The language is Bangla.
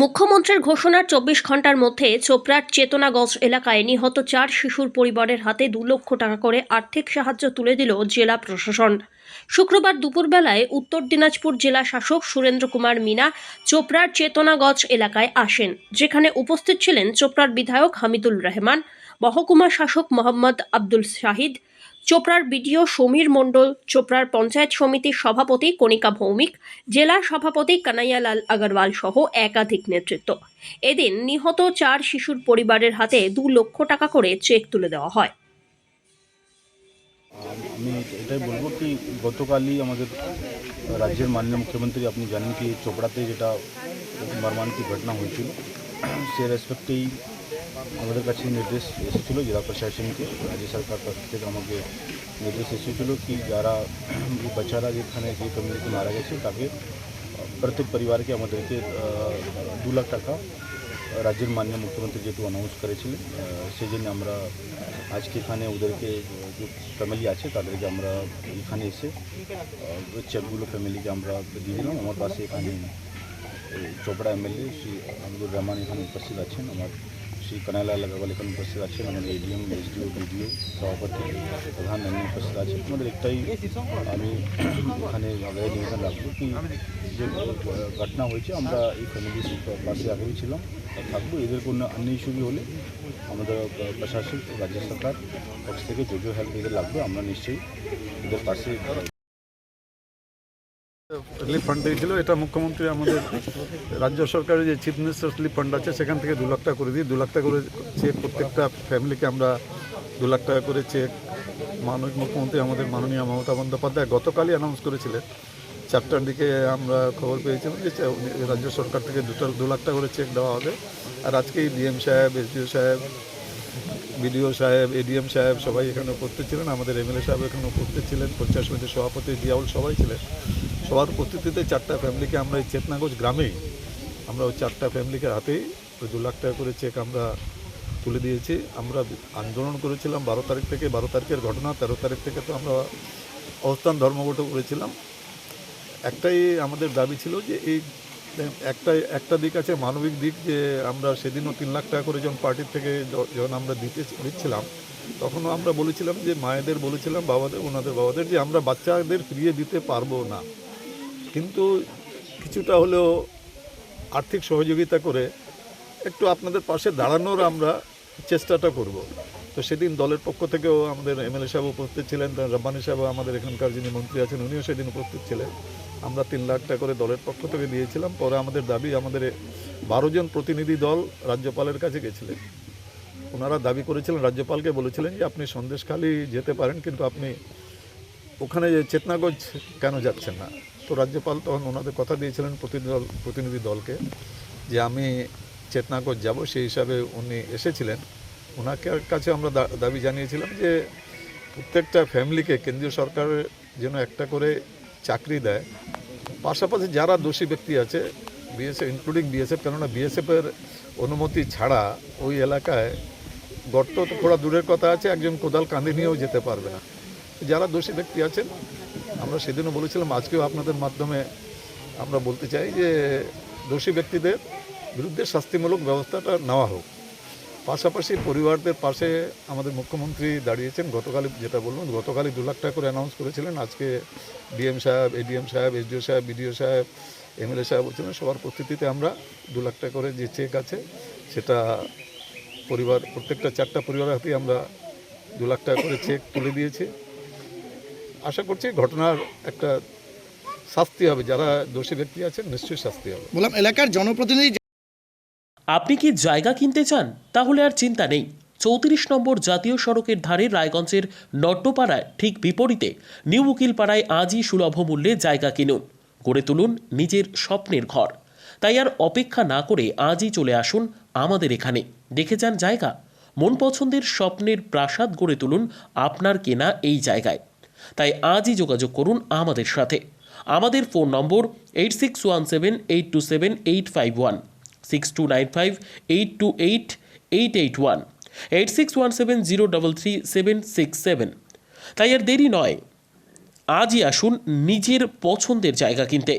মুখ্যমন্ত্রীর ঘোষণার চব্বিশ ঘণ্টার মধ্যে চোপড়ার চেতনাগঞ্জ এলাকায় নিহত চার শিশুর পরিবারের হাতে দু লক্ষ টাকা করে আর্থিক সাহায্য তুলে দিল জেলা প্রশাসন। শুক্রবার দুপুরবেলায় উত্তর দিনাজপুর জেলা শাসক সুরেন্দ্র কুমার মিনা চোপড়ার চেতনাগঞ্জ এলাকায় আসেন, যেখানে উপস্থিত ছিলেন চোপড়ার বিধায়ক হামিদুল রহমান। মহকুমা শাসক মোহাম্মদ আব্দুল শাহিদ, চোপড়ার বিডিও সমীর মণ্ডল, চোপড়ার পঞ্চায়েত সমিতির সভাপতি কণিকা ভৌমিক, জেলা সভাপতি কানাইয়ালাল আগরওয়াল সহ একাধিক নেতৃত্ব। এদিন নিহত চার শিশুর পরিবারের হাতে দু লক্ষ টাকা করে চেক তুলে দেওয়া হয়। আমি এটাই বলব কি, গতকালই আমাদের রাজ্যের মাননীয় মুখ্যমন্ত্রী আপনি জানেন কি, চোপড়াতে যেটা মর্মান্তিক ঘটনা হয়েছিল, সে রেসপেক্টেই আমাদের কাছে নির্দেশ এসেছিল জেলা প্রশাসনকে রাজ্য সরকার তরফ থেকে আমাকে নির্দেশ এসেছিল কি যারা এই বাচ্চারা যেখানে যে কমিউনিটি মারা গেছে তাকে প্রত্যেক পরিবারকে আমাদেরকে আহ, দু লাখ টাকা রাজ্যের মাননীয় মুখ্যমন্ত্রী যেহেতু অ্যানাউন্স করেছিলেন আহ, সেই জন্য আমরা আজকে এখানে ওদেরকে আহ, যে ফ্যামিলি আছে তাদেরকে আমরা এখানে এসে আহ, ওই চেকগুলো ফ্যামিলিকে আমরা দিয়ে দিলাম আমার পাশে এখানে এই চোপড়া এমএলএ শ্রী আব্দুর রহমান এখানে উপস্থিত আছেন আমার শ্রী কানাইলাল আগরওয়াল এখানে উপস্থিত আছেন আমাদের এডিএম এসডিও বিডিও সভাপতি প্রধান এমনি উপস্থিত আছেন আমাদের একটাই আমি এখানে আগ্রহ নিবেদন রাখব কি যে ঘটনা হয়েছে আমরা এই ফ্যামিলির পাশে আগেই ছিলাম থাকব। এদের কোনো অন্য ইস্যু বি হলে আমাদের আহ, প্রশাসন রাজ্য সরকার পক্ষ থেকে যে যে হেল্প এদের লাগবে। আমরা নিশ্চয়ই এদের পাশে রিলিফ ফান্ড দিয়েছিল। এটা মুখ্যমন্ত্রী আমাদের রাজ্য সরকারের যে চিফ মিনিস্টার রিলিফ ফান্ড আছে, সেখান থেকে দু লাখ টাকা করে দিই দু লাখ টাকা করে চেক প্রত্যেকটা ফ্যামিলিকে আমরা দু লাখ টাকা করে চেক মাননীয় মুখ্যমন্ত্রী, আমাদের মাননীয় মমতা বন্দ্যোপাধ্যায় গতকালই অ্যানাউন্স করেছিলেন। চারটার দিকে আমরা খবর পেয়েছিলাম যে রাজ্য সরকার থেকে দুটো দু লাখ টাকা করে চেক দেওয়া হবে। আর আজকেই ডিএম সাহেব, এসডিও সাহেব, বিডিও সাহেব, এডিএম সাহেব সবাই এখানে উপস্থিত ছিলেন। আমাদের এমএলএ সাহেব এখানে উপস্থিত ছিলেন। পঞ্চায়েত সমিতির সভাপতি জিয়াউল সবাই ছিলেন। সবার উপস্থিতিতে চারটা ফ্যামিলিকে আমরা এই চেতনাগঞ্জ গ্রামেই আমরা ওই চারটা ফ্যামিলিকে হাতেই ওই দু লাখ টাকা করে চেক আমরা তুলে দিয়েছি। আমরা আন্দোলন করেছিলাম বারো তারিখ থেকে, বারো তারিখের ঘটনা, তেরো তারিখ থেকে তো আমরা অবস্থান ধর্মঘট করেছিলাম। একটাই আমাদের দাবি ছিল যে এই একটা একটা দিক আছে, মানবিক দিক যে আমরা সেদিনও তিন লাখ টাকা করে যখন পার্টির থেকে যখন আমরা দিতে দিচ্ছিলাম তখনও আমরা বলেছিলাম যে মায়েদের বলেছিলাম, বাবাদের, ওনাদের, বাবাদের যে আমরা বাচ্চাদের ফিরিয়ে দিতে পারব না। কিন্তু কিছুটা হলেও আর্থিক সহযোগিতা করে একটু আপনাদের পাশে দাঁড়ানোর আমরা চেষ্টাটা করব। তো সেদিন দলের পক্ষ থেকেও আমাদের এমএলএ সাহেব উপস্থিত ছিলেন রব্বানি সাহেব, আমাদের এখানকার যিনি মন্ত্রী আছেন, উনিও সেদিন উপস্থিত ছিলেন। আমরা তিন লাখ টাকা করে দলের পক্ষ থেকে দিয়েছিলাম, পরে আমাদের দাবি আমাদের বারো জন প্রতিনিধি দল রাজ্যপালের কাছে গেছিলেন ওনারা দাবি করেছিলেন, রাজ্যপালকে বলেছিলেন যে আপনি সন্দেশখালি যেতে পারেন, কিন্তু আপনি ওখানে যে চেতনাগঞ্জ কেন যাচ্ছেন না? তো রাজ্যপাল তখন ওনাদের কথা দিয়েছিলেন প্রতিনিধি দল, প্রতিনিধি দলকে যে আমি চেতনাগঞ্জ যাব, সেই হিসাবে উনি এসেছিলেন। ওনাকে কাছে আমরা দাবি জানিয়েছিলাম যে প্রত্যেকটা ফ্যামিলিকে কেন্দ্রীয় সরকারের যেন একটা করে চাকরি দেয়। পাশাপাশি যারা দোষী ব্যক্তি আছে বিএসএফ ইনক্লুডিং বিএসএফ কেননা বিএসএফের অনুমতি ছাড়া ওই এলাকায় গর্ত তো থোড়া দূরের কথা আছে, একজন কোদাল কাঁধে নিয়েও যেতে পারবে না। যারা দোষী ব্যক্তি আছেন আমরা সেদিনও বলেছিলাম, আজকেও আপনাদের মাধ্যমে আমরা বলতে চাই যে দোষী ব্যক্তিদের বিরুদ্ধে শাস্তিমূলক ব্যবস্থাটা নেওয়া হোক। পাশাপাশি পরিবারদের পাশে আমাদের মুখ্যমন্ত্রী দাঁড়িয়েছেন, গতকালই যেটা বললাম, গতকালই দু লাখ টাকা করে অ্যানাউন্স করেছিলেন। আজকে ডিএম সাহেব, এডিএম সাহেব, এসডিও সাহেব, বিডিও সাহেব, এমএলএ সাহেব বলছিলেন, সবার উপস্থিতিতে আমরা দু লাখ টাকা করে যে চেক আছে, সেটা পরিবার, প্রত্যেকটা চারটা পরিবারের হাতেই আমরা দু লাখ টাকা করে চেক তুলে দিয়েছি। আশা করছি ঘটনার একটা শাস্তি হবে। যারা দোষী ব্যক্তি আছেন নিশ্চয়ই শাস্তি হবে। বললাম এলাকার জনপ্রতিনিধি আপনি কি জায়গা কিনতে চান? তাহলে আর চিন্তা নেই। চৌত্রিশ নম্বর জাতীয় সড়কের ধারে রায়গঞ্জের নট্টপাড়ায় ঠিক বিপরীতে নিউ উকিলপাড়ায় আজই সুলভ মূল্যে জায়গা কিনুন। গড়ে তুলুন নিজের স্বপ্নের ঘর। তাই আর অপেক্ষা না করে আজই চলে আসুন আমাদের এখানে। দেখে যান জায়গা। মন পছন্দের স্বপ্নের প্রাসাদ গড়ে তুলুন আপনার কেনা এই জায়গায়। তাই আজই যোগাযোগ করুন আমাদের সাথে। আমাদের phone number eight six one seven eight two seven eight five one six two nine five eight two eight eight eight one eight six one seven zero double three seven six seven তাই আর দেরি নয়, আজই আসুন নিজের পছন্দের জায়গা কিনতে।